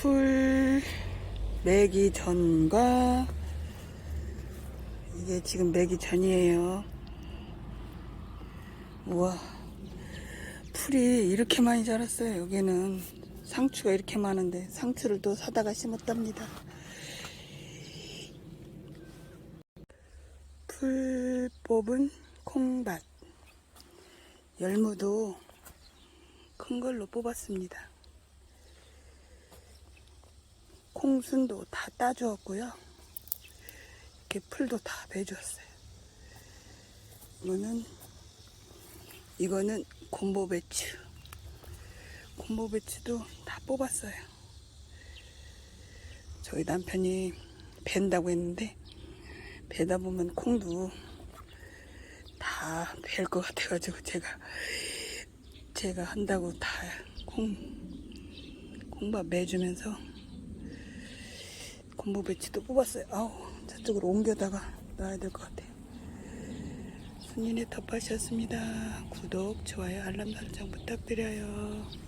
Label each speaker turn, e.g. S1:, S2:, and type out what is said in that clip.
S1: 풀 매기 전과 이게 지금 매기 전이에요. 우와 풀이 이렇게 많이 자랐어요. 여기는 상추가 이렇게 많은데 상추를 또 사다가 심었답니다. 풀 뽑은 콩밭 열무도 큰 걸로 뽑았습니다. 콩순도 다 따주었고요. 이렇게 풀도 다 베주었어요. 이거는 이거는 곰보 배추. 곰보 배추도 다 뽑았어요. 저희 남편이 벤다고 했는데 베다 보면 콩도 다 벨 것 같아가지고 제가 제가 한다고 다 콩 콩밥 매주면서 곰보 배치도 뽑았어요. 아우 저쪽으로 옮겨다가 놔야 될 것 같아요. 순인의 텃밭이었습니다. 구독, 좋아요, 알람 설정 부탁드려요.